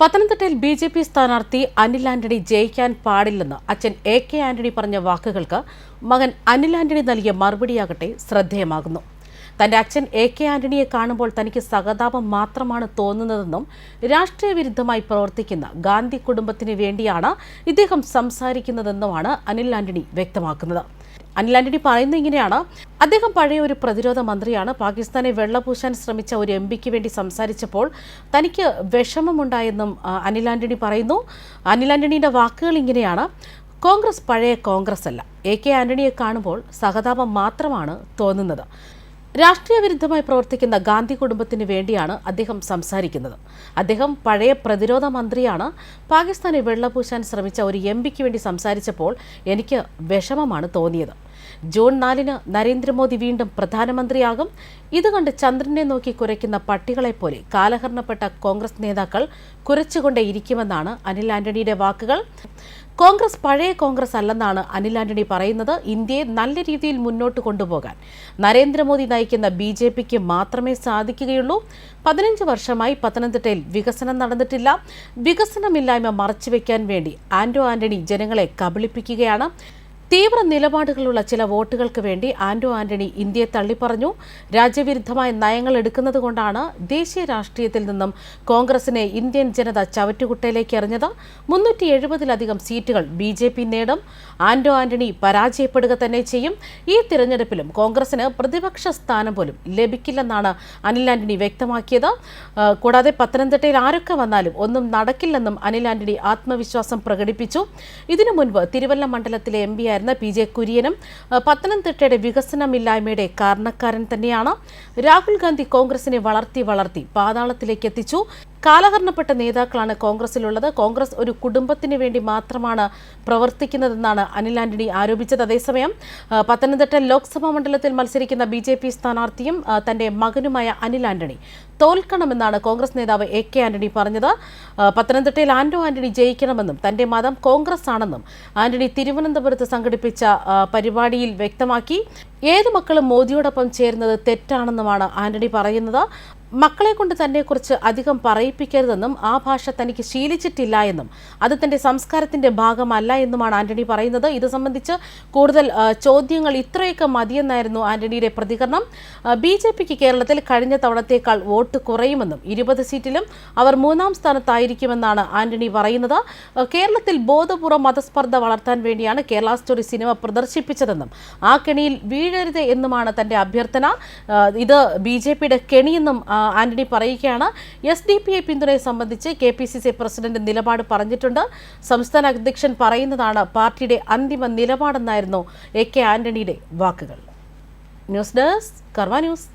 പത്തനംതിട്ടയിൽ B J P സ്ഥാനാർത്ഥി അനിൽ ആന്റണി ജയിക്കാൻ പാടില്ലെന്ന് അച്ഛൻ എ കെ ആന്റണി പറഞ്ഞ വാക്കുകൾക്ക് മകൻ അനിൽ ആന്റണി നൽകിയ മറുപടിയാകട്ടെ ശ്രദ്ധേയമാകുന്നു. തന്റെ അച്ഛൻ എ കെ ആന്റണിയെ കാണുമ്പോൾ തനിക്ക് സഹതാപം മാത്രമാണ് തോന്നുന്നതെന്നും രാഷ്ട്രീയ വിരുദ്ധമായി പ്രവർത്തിക്കുന്ന ഗാന്ധി കുടുംബത്തിന് വേണ്ടിയാണ് ഇദ്ദേഹം സംസാരിക്കുന്നതെന്നുമാണ് അനിൽ ആന്റണി വ്യക്തമാക്കുന്നത്. അനിൽ ആന്റണി പറയുന്നത് ഇങ്ങനെയാണ്. അദ്ദേഹം പഴയ ഒരു പ്രതിരോധ മന്ത്രിയാണ്. പാകിസ്ഥാനെ വെള്ളപൂശാൻ ശ്രമിച്ച ഒരു എം പിക്ക് വേണ്ടി സംസാരിച്ചപ്പോൾ തനിക്ക് വിഷമമുണ്ടായെന്നും അനിൽ ആന്റണി പറയുന്നു. അനിൽ ആന്റണിയുടെ വാക്കുകൾ ഇങ്ങനെയാണ്. കോൺഗ്രസ് പഴയ കോൺഗ്രസ് അല്ല. എ കെ ആന്റണിയെ കാണുമ്പോൾ സഹതാപം മാത്രമാണ് തോന്നുന്നത്. രാഷ്ട്രീയ വിരുദ്ധമായി പ്രവർത്തിക്കുന്ന ഗാന്ധി കുടുംബത്തിന് വേണ്ടിയാണ് അദ്ദേഹം സംസാരിക്കുന്നത്. അദ്ദേഹം പഴയ പ്രതിരോധ മന്ത്രിയാണ്. പാകിസ്ഥാനെ വെള്ളപൂശാൻ ശ്രമിച്ച ഒരു എം പിക്ക് വേണ്ടി സംസാരിച്ചപ്പോൾ എനിക്ക് വിഷമമാണ് തോന്നിയത്. ജൂൺ നാലിന് നരേന്ദ്രമോദി വീണ്ടും പ്രധാനമന്ത്രിയാകും. ഇത് കണ്ട് ചന്ദ്രനെ നോക്കി കുരയ്ക്കുന്ന പട്ടികളെപ്പോലെ കാലഹരണപ്പെട്ട കോൺഗ്രസ് നേതാക്കൾ കുരച്ചുകൊണ്ടേയിരിക്കുമെന്നാണ് അനിൽ ആന്റണിയുടെ വാക്കുകൾ. കോൺഗ്രസ് പഴയ കോൺഗ്രസ് അല്ലെന്നാണ് അനിൽ ആന്റണി പറയുന്നത്. ഇന്ത്യയെ നല്ല രീതിയിൽ മുന്നോട്ട് കൊണ്ടുപോകാൻ. നരേന്ദ്രമോദി നയിക്കുന്ന ബി ജെ പിക്ക് മാത്രമേ സാധിക്കുകയുള്ളൂ. പതിനഞ്ച് വർഷമായി പത്തനംതിട്ടയിൽ വികസനം നടന്നിട്ടില്ല. വികസനമില്ലായ്മ മറച്ചുവെക്കാൻ വേണ്ടി ആന്റോ ആന്റണി ജനങ്ങളെ കബളിപ്പിക്കുകയാണ്. തീവ്ര നിലപാടുകളുള്ള ചില വോട്ടുകൾക്ക് വേണ്ടി ആന്റോ ആന്റണി ഇന്ത്യയെ തള്ളിപ്പറഞ്ഞു. രാജ്യവിരുദ്ധമായ നയങ്ങൾ എടുക്കുന്നത് കൊണ്ടാണ് ദേശീയ രാഷ്ട്രീയത്തിൽ നിന്നും കോൺഗ്രസിനെ ഇന്ത്യൻ ജനത ചവറ്റുകുട്ടയിലേക്ക് എറിഞ്ഞത്. മുന്നൂറ്റി എഴുപതിലധികം സീറ്റുകൾ ബി ജെ പി നേടും. ആന്റോ ആന്റണി പരാജയപ്പെടുക തന്നെ ചെയ്യും. ഈ തിരഞ്ഞെടുപ്പിലും കോൺഗ്രസിന് പ്രതിപക്ഷ സ്ഥാനം പോലും ലഭിക്കില്ലെന്നാണ് അനിൽ ആന്റണി വ്യക്തമാക്കിയത്. കൂടാതെ പത്തനംതിട്ടയിൽ ആരൊക്കെ വന്നാലും ഒന്നും നടക്കില്ലെന്നും അനിൽ ആന്റണി ആത്മവിശ്വാസം പ്രകടിപ്പിച്ചു. ഇതിനു മുൻപ് തിരുവല്ല മണ്ഡലത്തിലെ എം ആയിരുന്ന പി ജെ കുര്യനും പത്തനംതിട്ടയുടെ വികസനമില്ലായ്മയുടെ കാരണക്കാരൻ തന്നെയാണ്. രാഹുൽ ഗാന്ധി കോൺഗ്രസിനെ വളർത്തി വളർത്തി പാതാളത്തിലേക്ക് എത്തിച്ചു. കാലഹരണപ്പെട്ട നേതാക്കളാണ് കോൺഗ്രസിലുള്ളത്. കോൺഗ്രസ് ഒരു കുടുംബത്തിന് വേണ്ടി മാത്രമാണ് പ്രവർത്തിക്കുന്നതെന്നാണ് അനിൽ ആന്റണി ആരോപിച്ചത്. അതേസമയം പത്തനംതിട്ട ലോക്സഭാ മണ്ഡലത്തിൽ മത്സരിക്കുന്ന ബി ജെ പി സ്ഥാനാർത്ഥിയും തന്റെ മകനുമായ അനിൽ ആന്റണി തോൽക്കണമെന്നാണ് കോൺഗ്രസ് നേതാവ് എ കെ ആന്റണി പറഞ്ഞത്. പത്തനംതിട്ടയിൽ ആന്റോ ആന്റണി ജയിക്കണമെന്നും തന്റെ മതം കോൺഗ്രസ് ആണെന്നും ആന്റണി തിരുവനന്തപുരത്ത് സംഘടിപ്പിച്ച പരിപാടിയിൽ വ്യക്തമാക്കി. ഏത് മക്കളും മോദിയോടൊപ്പം ചേരുന്നത് തെറ്റാണെന്നുമാണ് ആന്റണി പറയുന്നത്. മക്കളെ കൊണ്ട് തന്നെക്കുറിച്ച് അധികം പറയിപ്പിക്കരുതെന്നും ആ ഭാഷ തനിക്ക് ശീലിച്ചിട്ടില്ല എന്നും അത് തന്റെ സംസ്കാരത്തിന്റെ ഭാഗമല്ല എന്നുമാണ് ആന്റണി പറയുന്നത്. ഇത് സംബന്ധിച്ച് കൂടുതൽ ചോദ്യങ്ങൾ ഇത്രയൊക്കെ മതിയെന്നായിരുന്നു ആന്റണിയുടെ പ്രതികരണം. ബി ജെ പിക്ക് കേരളത്തിൽ കഴിഞ്ഞ തവണത്തേക്കാൾ വോട്ട് കുറയുമെന്നും ഇരുപത് സീറ്റിലും അവർ മൂന്നാം സ്ഥാനത്തായിരിക്കുമെന്നാണ് ആന്റണി പറയുന്നത്. കേരളത്തിൽ ബോധപൂർവം മതസ്പർദ്ധ വളർത്താൻ വേണ്ടിയാണ് കേരള സ്റ്റോറി സിനിമ പ്രദർശിപ്പിച്ചതെന്നും ആ കെണിയിൽ വീഴരുത് എന്നുമാണ് തന്റെ അഭ്യർത്ഥന. ഇത് ബി ജെ പിയുടെ കെണിയെന്നും ആന്റണി പറയുകയാണ് എസ് ഡി പി ഐ പിന്തുണയെ സംബന്ധിച്ച് K P C C president നിലപാട് പറഞ്ഞിട്ടുണ്ട്. സംസ്ഥാന അധ്യക്ഷൻ പറയുന്നതാണ് പാർട്ടിയുടെ അന്തിമ നിലപാടെന്നായിരുന്നു എ കെ ആന്റണിയുടെ വാക്കുകൾ. News desk Karma news.